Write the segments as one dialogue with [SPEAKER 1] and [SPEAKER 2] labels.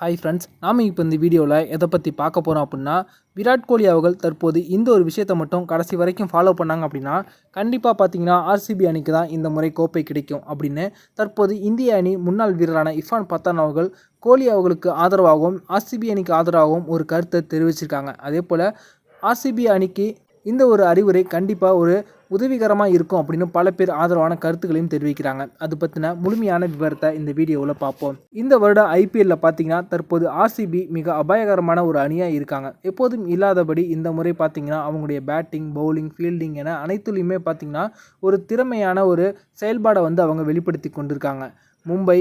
[SPEAKER 1] Hi friends நாம் இப்போ இந்த வீடியோவில் எதை பற்றி பார்க்க போகிறோம் அப்படின்னா விராட் கோலி அவர்கள் தற்போது இந்த ஒரு விஷயத்தை மட்டும் கடைசி வரைக்கும் ஃபாலோ பண்ணாங்க அப்படின்னா கண்டிப்பாக பார்த்தீங்கன்னா ஆர்சிபி அணிக்கு தான் இந்த முறை கோப்பை கிடைக்கும் அப்படின்னு தற்போது இந்திய அணி முன்னாள் வீரரான இஃபான் பத்தான் அவர்கள் கோலி அவர்களுக்கு ஆதரவாகவும் ஆர்சிபி அணிக்கு ஆதரவாகவும் ஒரு கருத்தை தெரிவிச்சிருக்காங்க. அதே போல் ஆர்சிபி அணிக்கு இந்த ஒரு அறிவுரை கண்டிப்பாக ஒரு உதவிகரமாக இருக்கும் அப்படின்னு பல பேர் ஆதரவான கருத்துக்களையும் தெரிவிக்கிறாங்க. அது பற்றின முழுமையான விவரத்தை இந்த வீடியோவில் பார்ப்போம். இந்த வருடம் ஐபிஎல்ல பார்த்தீங்கன்னா தற்போது ஆர்சிபி மிக அபாயகரமான ஒரு அணியாக இருக்காங்க. எப்போதும் இல்லாதபடி இந்த முறை பார்த்தீங்கன்னா அவங்களுடைய பேட்டிங் பவுலிங் ஃபீல்டிங் என அனைத்துலேயுமே பார்த்தீங்கன்னா ஒரு திறமையான ஒரு செயல்பாடை வந்து அவங்க வெளிப்படுத்தி கொண்டிருக்காங்க. மும்பை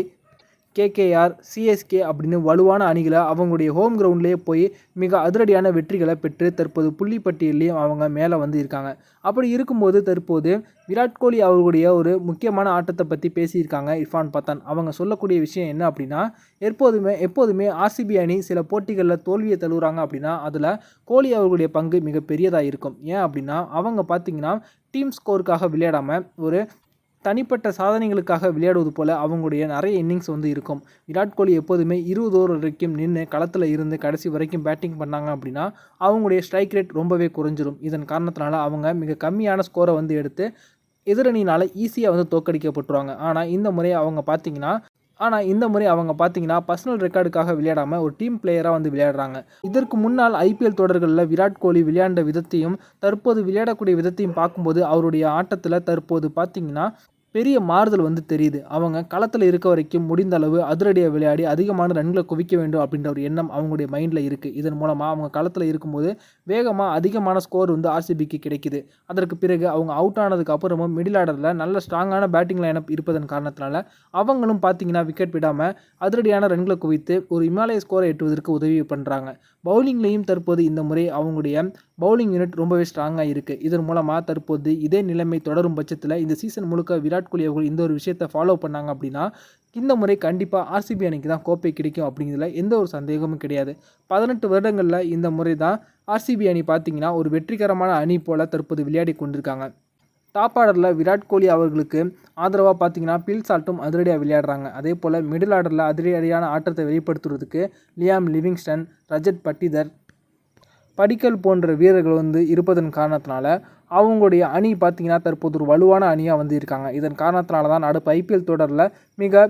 [SPEAKER 1] கேகேஆர் சிஎஸ்கே அப்படின்னு வலுவான அணிகளை அவங்களுடைய ஹோம் கிரவுண்ட்லேயே போய் மிக அதிரடியான வெற்றிகளை பெற்று தற்போது புள்ளிப்பட்டியலையும் அவங்க மேலே வந்து இருக்காங்க. அப்படி இருக்கும்போது தற்போது விராட் கோலி அவர்களுடைய ஒரு முக்கியமான ஆட்டத்தை பற்றி பேசியிருக்காங்க இர்ஃபான் பத்தான். அவங்க சொல்லக்கூடிய விஷயம் என்ன அப்படின்னா எப்போதுமே எப்போதுமே ஆர்சிபி அணி சில போட்டிகளில் தோல்வியை தழுவுறாங்க அப்படின்னா அதில் கோலி அவர்களுடைய பங்கு மிகப்பெரியதாக இருக்கும். ஏன் அப்படின்னா அவங்க பார்த்திங்கன்னா டீம் ஸ்கோருக்காக விளையாடாமல் ஒரு தனிப்பட்ட சாதனைகளுக்காக விளையாடுவது போல் அவங்களுடைய நிறைய இன்னிங்ஸ் வந்து இருக்கும். விராட் கோலி எப்போதுமே இருபது ஓவர் வரைக்கும் நின்று களத்தில் இருந்து கடைசி வரைக்கும் பேட்டிங் பண்ணாங்க அப்படின்னா அவங்களுடைய ஸ்ட்ரைக் ரேட் ரொம்பவே குறைஞ்சிரும். இதன் காரணத்தினால அவங்க மிக கம்மியான ஸ்கோரை வந்து எடுத்து எதிரணியினால் ஈஸியாக வந்து தோக்கடிக்கப்பட்டுருவாங்க ஆனால் இந்த முறை அவங்க பார்த்தீங்கன்னா ஆனால் இந்த முறை அவங்க பார்த்தீங்கன்னா பர்சனல் ரெக்கார்டுக்காக விளையாடாமல் ஒரு டீம் பிளேயராக வந்து விளையாடுறாங்க. இதற்கு முன்னால் ஐபிஎல் தொடர்களில் விராட் கோலி விளையாண்ட விதத்தையும் தற்போது விளையாடக்கூடிய விதத்தையும் பார்க்கும்போது அவருடைய ஆட்டத்தில் தற்போது பார்த்தீங்கன்னா பெரிய மாறுதல் வந்து தெரியுது. அவங்க களத்தில் இருக்க வரைக்கும் முடிந்த அளவு அதிரடியாக விளையாடி அதிகமான ரன்களை குவிக்க வேண்டும் அப்படின்ற ஒரு எண்ணம் அவங்களுடைய மைண்டில் இருக்குது இதன் மூலமாக அவங்க களத்தில் இருக்கும்போது வேகமாக அதிகமான ஸ்கோர் வந்து ஆர்சிபிக்கு கிடைக்குது. அதற்கு பிறகு அவங்க அவுட் ஆனதுக்கு அப்புறமும் மிடில் ஆர்டரில் நல்ல ஸ்ட்ராங்கான பேட்டிங் லைனப் இருப்பதன் காரணத்தினால அவங்களும் பார்த்தீங்கன்னா விக்கெட் விடாமல் அதிரடியான ரன்களை குவித்து ஒரு இமாலய ஸ்கோரை எட்டுவதற்கு உதவி பண்ணுறாங்க பவுலிங்லேயும் தற்போது இந்த முறை அவங்களுடைய பவுலிங் யூனிட் ரொம்பவே ஸ்ட்ராங்காக இருக்குது இதன் மூலமாக தற்போது இதே நிலைமை தொடரும் பட்சத்தில் இந்த சீசன் முழுக்க விராட் கோலி அவர்கள் இந்த ஒரு விஷயத்தை ஃபாலோ பண்ணாங்க அப்படின்னா இந்த முறை கண்டிப்பாக ஆர்சிபி அணிக்கு தான் கோப்பை கிடைக்கும் அப்படிங்கிறதுல எந்த ஒரு சந்தேகமும் கிடையாது. பதினெட்டு வருடங்களில் இந்த முறை தான் ஆர்சிபி அணி பார்த்திங்கன்னா ஒரு வெற்றிகரமான அணி போல் தற்போது விளையாடி கொண்டிருக்காங்க. டாப் ஆர்டரில் விராட் கோலி அவர்களுக்கு ஆதரவாக பார்த்தீங்கன்னா பில் சால்ட்டும் அதிரடியாக விளையாடுறாங்க. அதே போல் மிடில் ஆர்டரில் அதிரடியான ஆட்டத்தை வெளிப்படுத்துறதுக்கு லியாம் லிவிங்ஸ்டன் ரஜத் பட்டிதர் படிக்கல் போன்ற வீரர்கள் வந்து இருப்பதன் காரணத்தினால அவங்களுடைய அணி பார்த்திங்கன்னா தற்போது ஒரு வலுவான அணியாக வந்து இருக்காங்க. இதன் காரணத்தினால தான் அடுப்பு ஐபிஎல் தொடரில் மிக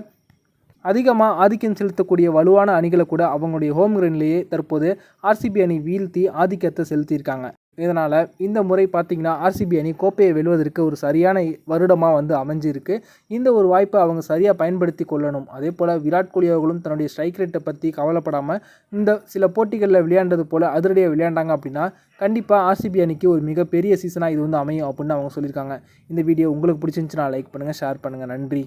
[SPEAKER 1] அதிகமாக ஆதிக்கம் செலுத்தக்கூடிய வலுவான அணிகளை கூட அவங்களுடைய ஹோம் கிரவுண்ட்லேயே தற்போது ஆர்சிபி அணி வீழ்த்தி ஆதிக்கத்தை செலுத்தியிருக்காங்க. இதனால் இந்த முறை பார்த்திங்கன்னா ஆர்சிபி அணி கோப்பையை வெல்வதற்கு ஒரு சரியான வருடமாக வந்து அமைஞ்சிருக்கு. இந்த ஒரு வாய்ப்பை அவங்க சரியாக பயன்படுத்தி கொள்ளணும். அதே போல் விராட் கோலி அவர்களும் தன்னுடைய ஸ்ட்ரைக் ரேட்டை பற்றி கவலைப்படாமல் இந்த சில போட்டிகளில் விளையாண்டது போல் அதிரடியாக விளையாண்டாங்க அப்படின்னா கண்டிப்பாக ஆர்சிபி அணிக்கு ஒரு மிகப்பெரிய சீசனாக இது வந்து அமையும் அப்படின்னு அவங்க சொல்லியிருக்காங்க. இந்த வீடியோ உங்களுக்கு பிடிச்சிருந்துச்சுன்னா லைக் பண்ணுங்கள் ஷேர் பண்ணுங்கள் நன்றி.